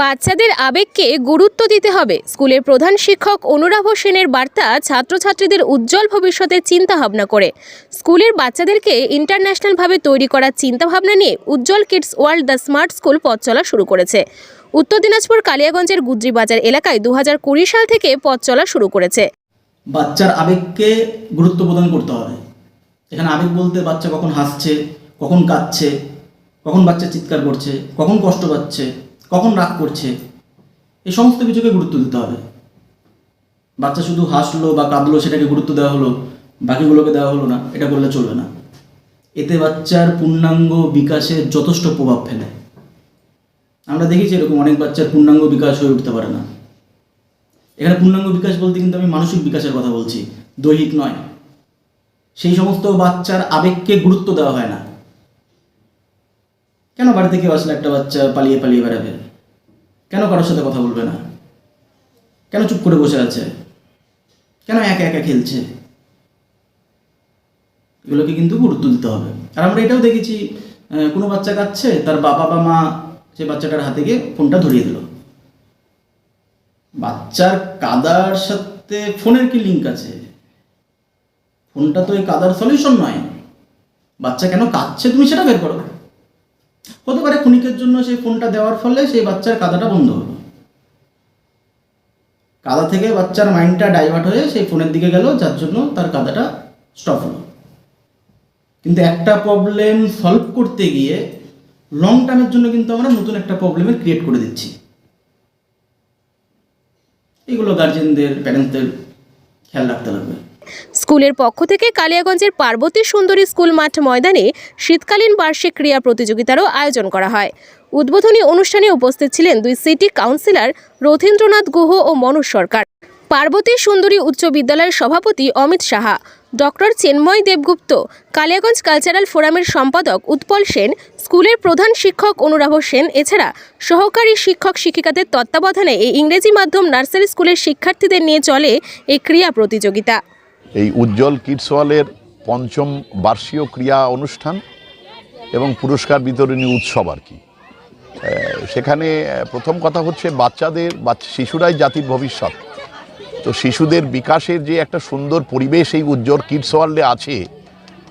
বাচ্চাদের আবেগকে গুরুত্ব দিতে হবে। স্কুলের প্রধান শিক্ষক অনুরাভ সেনের বার্তা ছাত্রছাত্রীদের উজ্জ্বল ভবিষ্যতের চিন্তাভাবনা করে। স্কুলের বাচ্চাদেরকে ইন্টারন্যাশনালভাবে তৈরি করার চিন্তাভাবনা নিয়ে Ujjwal Kids World The Smart School পথ চলা শুরু করেছে। উত্তর দিনাজপুর কালিয়াগঞ্জের গুদ্রি বাজার এলাকায় দু হাজার কুড়ি সাল থেকে পথ চলা শুরু করেছে। বাচ্চার আবেগকে গুরুত্ব প্রদান করতে হবে। এখানে আবেগ বলতে বাচ্চা কখন হাসছে, কখন কাঁদছে, কখন বাচ্চা চিৎকার করছে, কখন কষ্ট পাচ্ছে কখন রাগ করছে? এই সমস্ত কিছুকে গুরুত্ব দিতে হবে। বাচ্চা শুধু হাসলো বা কাঁদলো সেটাকে গুরুত্ব দেওয়া হলো, বাকিগুলোকে দেওয়া হলো না, এটা করলে চলবে না। এতে বাচ্চার পূর্ণাঙ্গ বিকাশে যথেষ্ট প্রভাব ফেলে। আমরা দেখেছি এরকম অনেক বাচ্চার পূর্ণাঙ্গ বিকাশ হয়ে উঠতে পারে না। এখানে পূর্ণাঙ্গ বিকাশ বলতে কিন্তু আমি মানসিক বিকাশের কথা বলছি, দৈহিক নয়। সেই সমস্ত বাচ্চার আবেগকে গুরুত্ব দেওয়া হয় না। কেন বাড়ি থেকে আসলে একটা বাচ্চা পালিয়ে পালিয়ে বেড়াবে? কেন কারোর সাথে কথা বলবে না? কেন চুপ করে বসে আছে? কেন একা একা খেলছে? এগুলোকে কিন্তু গুরুত্ব দিতে হবে। আর আমরা এটাও দেখেছি কোনো বাচ্চা কাচ্ছে তার বাবা বা মা সে বাচ্চাটার হাতে গিয়ে ফোনটা ধরিয়ে দিল। বাচ্চার কাদার সাথে ফোনের কি লিঙ্ক আছে? ফোনটা তো এই কাদার সলিউশন নয়। বাচ্চা কেন কাঁদছে তুমি সেটা বের করো। হতে পারে ক্ষণিকের জন্য সেই ফোনটা দেওয়ার ফলে সেই বাচ্চার কাদাটা বন্ধ হলো। কাদা থেকে বাচ্চার মাইন্ডটা ডাইভার্ট হয়ে সেই ফোনের দিকে গেল, যার জন্য তার কাদাটা স্টপ হলো। কিন্তু একটা প্রবলেম সলভ করতে গিয়ে লং টার্মের জন্য কিন্তু আমরা নতুন একটা প্রবলেমের ক্রিয়েট করে দিচ্ছি। এগুলো গার্জেনদের প্যারেন্টসদের খেয়াল রাখতে লাগবে। স্কুলের পক্ষ থেকে কালিয়াগঞ্জের পার্বতী সুন্দরী স্কুল মাঠ ময়দানে শীতকালীন বার্ষিক ক্রীড়া প্রতিযোগিতারও আয়োজন করা হয়। উদ্বোধনী অনুষ্ঠানে উপস্থিত ছিলেন দুই সিটি কাউন্সিলর রথীন্দ্রনাথ গুহ ও মনোজ সরকার। পার্বতী সুন্দরী উচ্চ বিদ্যালয়ের সভাপতি অমিত সাহা, ডক্টর চেন্ময় দেবগুপ্ত, কালিয়াগঞ্জ কালচারাল ফোরামের সম্পাদক উৎপল সেন, স্কুলের প্রধান শিক্ষক অনুরাভ সেন, এছাড়া সহকারী শিক্ষক শিক্ষিকাদের তত্ত্বাবধানে এই ইংরেজি মাধ্যম নার্সারি স্কুলের শিক্ষার্থীদের নিয়ে চলে এই ক্রীড়া প্রতিযোগিতা। এই উজ্জ্বল কিডস ওয়ালের পঞ্চম বার্ষিক ক্রিয়া অনুষ্ঠান এবং পুরস্কার বিতরণী উৎসব আর কি। সেখানে প্রথম কথা হচ্ছে বাচ্চাদের বাচ্চা শিশুরাই জাতির ভবিষ্যৎ। তো শিশুদের বিকাশের যে একটা সুন্দর পরিবেশ এই উজ্জ্বল কিডস ওয়ার্ল্ডে আছে,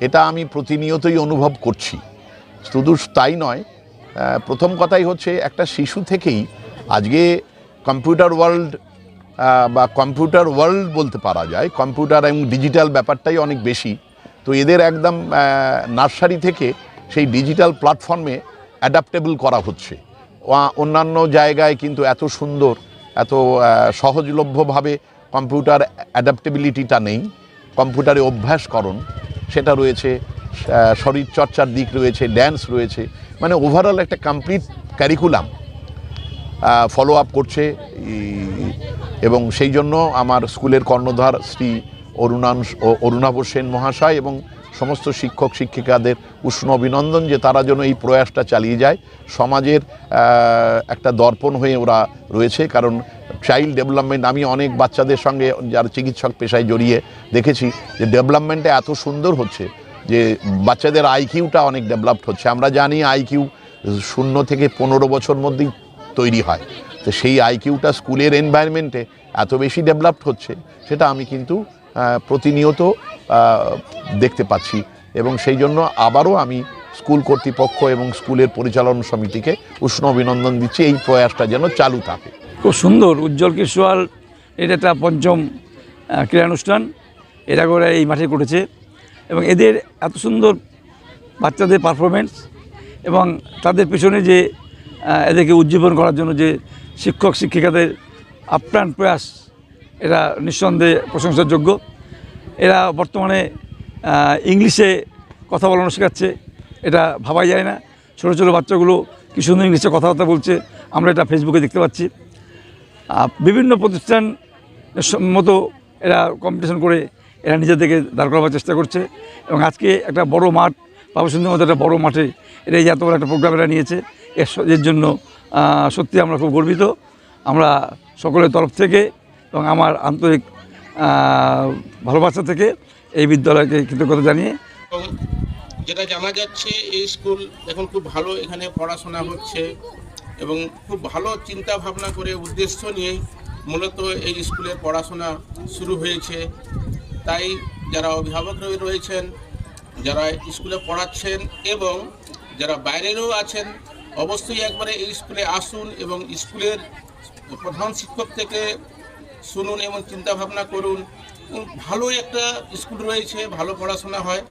এটা আমি প্রতিনিয়তই অনুভব করছি। শুধু তাই নয় প্রথম কথাই হচ্ছে একটা শিশু থেকেই আজকে কম্পিউটার ওয়ার্ল্ড বা কম্পিউটার ওয়ার্ল্ড বলতে পারা যায়। কম্পিউটার এবং ডিজিটাল ব্যাপারটাই অনেক বেশি। তো এদের একদম নার্সারি থেকে সেই ডিজিটাল প্ল্যাটফর্মে অ্যাডাপ্টেবল করা হচ্ছে। অন্যান্য জায়গায় কিন্তু এত সুন্দর, এত সহজলভ্যভাবে কম্পিউটার অ্যাডাপ্টেবিলিটিটা নেই। কম্পিউটারে অভ্যাসকরণ, সেটা রয়েছে শরীরচর্চার দিক রয়েছে ড্যান্স রয়েছে। মানে ওভারঅল একটা কমপ্লিট ক্যারিকুলাম ফলো আপ করছে এবং সেই জন্য আমার স্কুলের কর্ণধার শ্রী অরুণাংশ ও অরুণাভ সেন মহাশয় এবং সমস্ত শিক্ষক শিক্ষিকাদের উষ্ণ অভিনন্দন যে তারা যেন এই প্রয়াসটা চালিয়ে যায়। সমাজের একটা দর্পণ হয়ে ওরা রয়েছে কারণ চাইল্ড ডেভেলপমেন্ট আমি অনেক বাচ্চাদের সঙ্গে যারা চিকিৎসক পেশায় জড়িয়ে দেখেছি যে ডেভেলপমেন্টটা এত সুন্দর হচ্ছে যে বাচ্চাদের আইকিউটা অনেক ডেভেলপড হচ্ছে। আমরা জানি আইকিউ শূন্য থেকে পনেরো বছর মধ্যেই তৈরি হয়। তো সেই আইকিউটা স্কুলের এনভায়রনমেন্টে এত বেশি ডেভেলপড হচ্ছে, সেটা আমি কিন্তু প্রতিনিয়ত দেখতে পাচ্ছি। এবং সেই জন্য আবারও আমি স্কুল কর্তৃপক্ষ এবং স্কুলের পরিচালনা সমিতিকে উষ্ণ অভিনন্দন দিচ্ছি, এই প্রয়াসটা যেন চালু থাকে। খুব সুন্দর, উজ্জ্বল কিশোয়াল এটা একটা পঞ্চম ক্রীড়ানুষ্ঠান এটা করে এই মাঠে করেছে এবং এদের এত সুন্দর বাচ্চাদের পারফরমেন্স এবং তাদের পেছনে যে এদেরকে উজ্জীবন করার জন্য যে শিক্ষক, শিক্ষিকাদের আপ্রাণ প্রয়াস, এরা নিঃসন্দেহে প্রশংসার যোগ্য এরা বর্তমানে ইংলিশে কথা বলানো শেখাচ্ছে, এটা ভাবাই যায় না। ছোটো ছোটো বাচ্চাগুলো কি সুন্দর ইংলিশে কথাবার্তা বলছে, আমরা এটা ফেসবুকে দেখতে পাচ্ছি। বিভিন্ন প্রতিষ্ঠান মতো এরা কম্পিটিশন করে এরা নিজেদেরকে দাঁড় করাবার চেষ্টা করছে। এবং আজকে একটা বড় মাঠ বাবুসুন্দর মতো একটা বড় মাঠে এটা এই এত বড় একটা প্রোগ্রাম এরা নিয়েছে। এর জন্য সত্যি আমরা খুব গর্বিত। আমরা সকলের তরফ থেকে এবং আমার আন্তরিক ভালোবাসা থেকে এই বিদ্যালয়কে কৃতজ্ঞতা জানিয়ে যেটা জানা যাচ্ছে, এই স্কুল এখন খুব ভালো এখানে পড়াশোনা হচ্ছে এবং খুব ভালো চিন্তা ভাবনা করে উদ্দেশ্য নিয়ে মূলত এই স্কুলের পড়াশোনা শুরু হয়েছে। তাই যারা অভিভাবক রয়েছেন যারা স্কুলে পড়াচ্ছেন এবং যারা বাইরেরও আছেন, অবশ্যই একবারে এই স্কুলে আসুন এবং স্কুলের প্রধান শিক্ষক থেকে শুনুন এবং চিন্তাভাবনা করুন। ভালো একটা স্কুল রয়েছে, ভালো পড়াশোনা হয়।